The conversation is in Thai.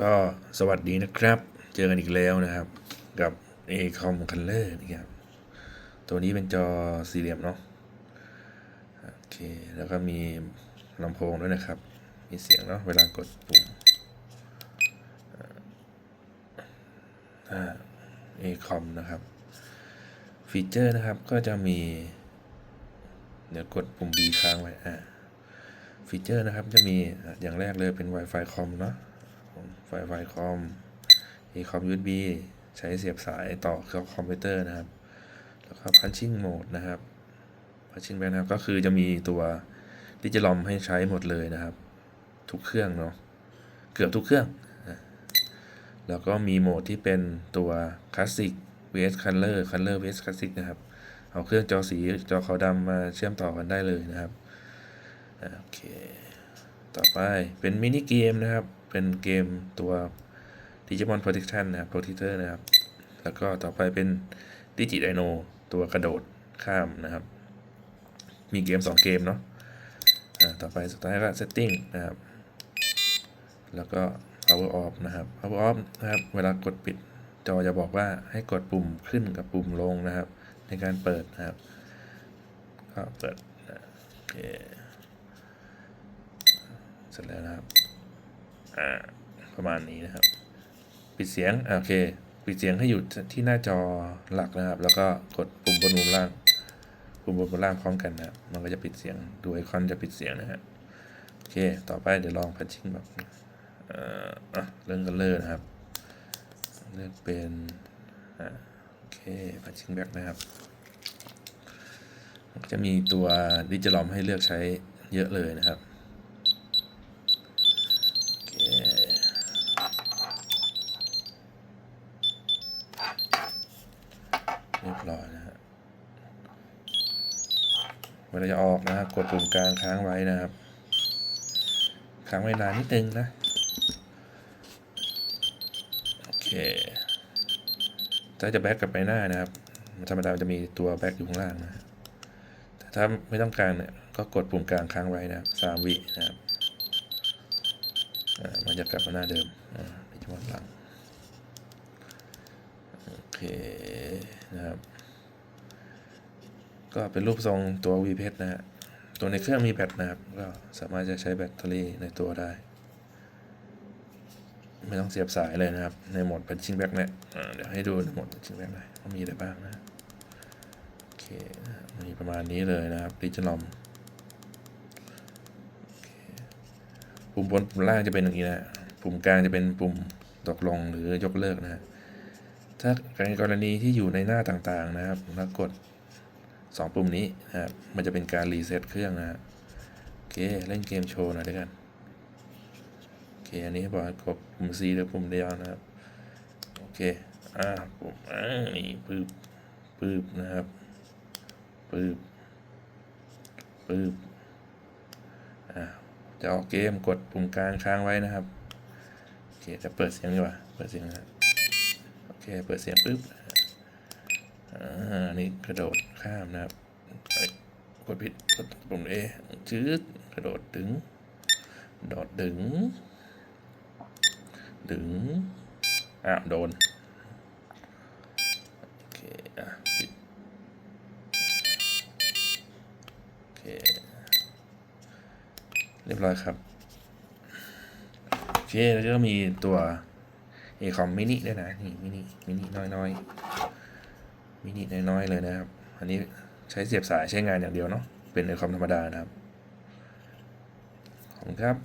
ก็สวัสดีนะครับ เจอกันอีกแล้วนะครับ กับ a c o m Color นะครับ ตัวนี้เป็นจอสี่เหลี่ยมเนาะโอเค แล้วก็มีลำโพงด้วยนะครับ มีเสียงเนาะเวลากดปุ่มอ่า a c o m นะครับ ฟีเจอร์นะครับก็จะมี เดี๋ยวกดปุ่ม B ค้างไว้อ่าฟีเจอร์นะครับจะมีอะอย่างแรกเลยเป็น Wi-Fi คอมเนาะ Wi-Fi คอม e คอม USB ใช้เสียบสายต่อเข้าคอมพิวเตอร์นะครับ แล้วก็ punching mode นะครับ punching bag นะครับ ก็คือจะมีตัวดิจิลอมให้ใช้หมดเลยนะครับ ทุกเครื่องเนาะเกือบทุกเครื่อง แล้วก็มีโหมดที่เป็นตัว classic vs color color vs classic นะครับ เอาเครื่องจอสีจอขาวดำมาเชื่อมต่อกันได้เลยนะครับ โอเค ต่อไปเป็นมินิเกมนะครับ เป็นเกมตัว Digimon Protection นะครับ Protector นะครับ แล้วก็ต่อไปเป็น Digi Dino ตัวกระโดดข้ามนะครับ มีเกม 2 เกมเนาะอ่าต่อไปสุดท้ายก็ Setting นะครับ แล้วก็ Power Off นะครับ Power Off นะครับ เวลากดปิดจอจะบอกว่าให้กดปุ่มขึ้นกับปุ่มลงนะครับ ในการเปิดนะครับ ก็เปิดโอเคเสร็จแล้วนะครับ อ่าประมาณนี้นะครับ ปิดเสียงโอเค ปิดเสียงให้อยู่ที่หน้าจอหลักนะครับ แล้วก็กดปุ่มบนมุมล่าง ปุ่มบนมุมล่างพร้อมกันนะครับมันก็จะปิดเสียงดูไอคอนจะปิดเสียงนะฮะโอเค ต่อไปเดี๋ยวลองพัชชิ่งแบบเอ่อเรื่องกันเลยนะครับ เลือกเป็นอ่าโอเคพัชชิ่งแบ็กนะครับจะมีตัวดิจิลอมให้เลือกใช้เยอะเลยนะครับ เวลาจะออกนะครับ กดปุ่มกลางค้างไว้นะครับ ค้างไว้นานนิดนึงนะ โอเค ถ้าจะแบ็กกลับไปหน้านะครับธรรมดาจะมีตัวแบ็กอยู่ข้างล่างนะแต่ถ้าไม่ต้องการเนี่ย ก็กดปุ่มกลางค้างไว้นะสามวินะครับอ่ามันจะกลับมาหน้าเดิมอ่าในช่วงหลัง โอเคนะครับ ก็เป็นรูปทรงตัว V เพชรนะฮะตัวในเครื่องมีแบตนะครับ ก็สามารถจะใช้แบตเตอรี่ในตัวได้ ไม่ต้องเสียบสายเลยนะครับ ในโหมด punching bag เนี่ยเดี๋ยวให้ดูในโหมด punching bag หน่อยว่ามีอะไรบ้างนะโอเคมีประมาณนี้เลยนะครับดิจิลอมปุ่มบนปุ่มล่างจะเป็นอย่างนี้นะปุ่มกลางจะเป็นปุ่มตกลงหรือยกเลิกนะฮะถ้าในกรณีที่อยู่ในหน้าต่างๆนะครับแล้วกด 2 ปุ่มนี้นะครับมันจะเป็นการรีเซ็ตเครื่องนะฮะโอเคเล่นเกมโชว์หน่อยด้วยกันโอเคอันนี้บอกกดปุ่ม C หรือปุ่มเดียวนะครับโอเคอ่าปุ่มอ่านี่ปืบปืบนะครับปืบปืบอ่าจะออกเกมกดปุ่มกลางค้างไว้นะครับโอเคจะเปิดเสียงดีกว่าเปิดเสียงนะโอเคเปิดเสียงปุ๊บ นี่กระโดดข้ามนะครับกดผิดกดปุ่มเอชืดกระโดดดึงโดดดึง ดึงอ้าวโดน โอเค อะ ปิด โอเค เรียบร้อยครับโอเคแล้วก็มีตัวเอคอมมินิด้วยนะ นี่มินิมินิน้อยๆ มินิน้อยๆเลยนะครับ อันนี้ใช้เสียบสายใช้งานอย่างเดียวเนาะเป็นเอคอมธรรมดานะครับ ขอบคุณครับ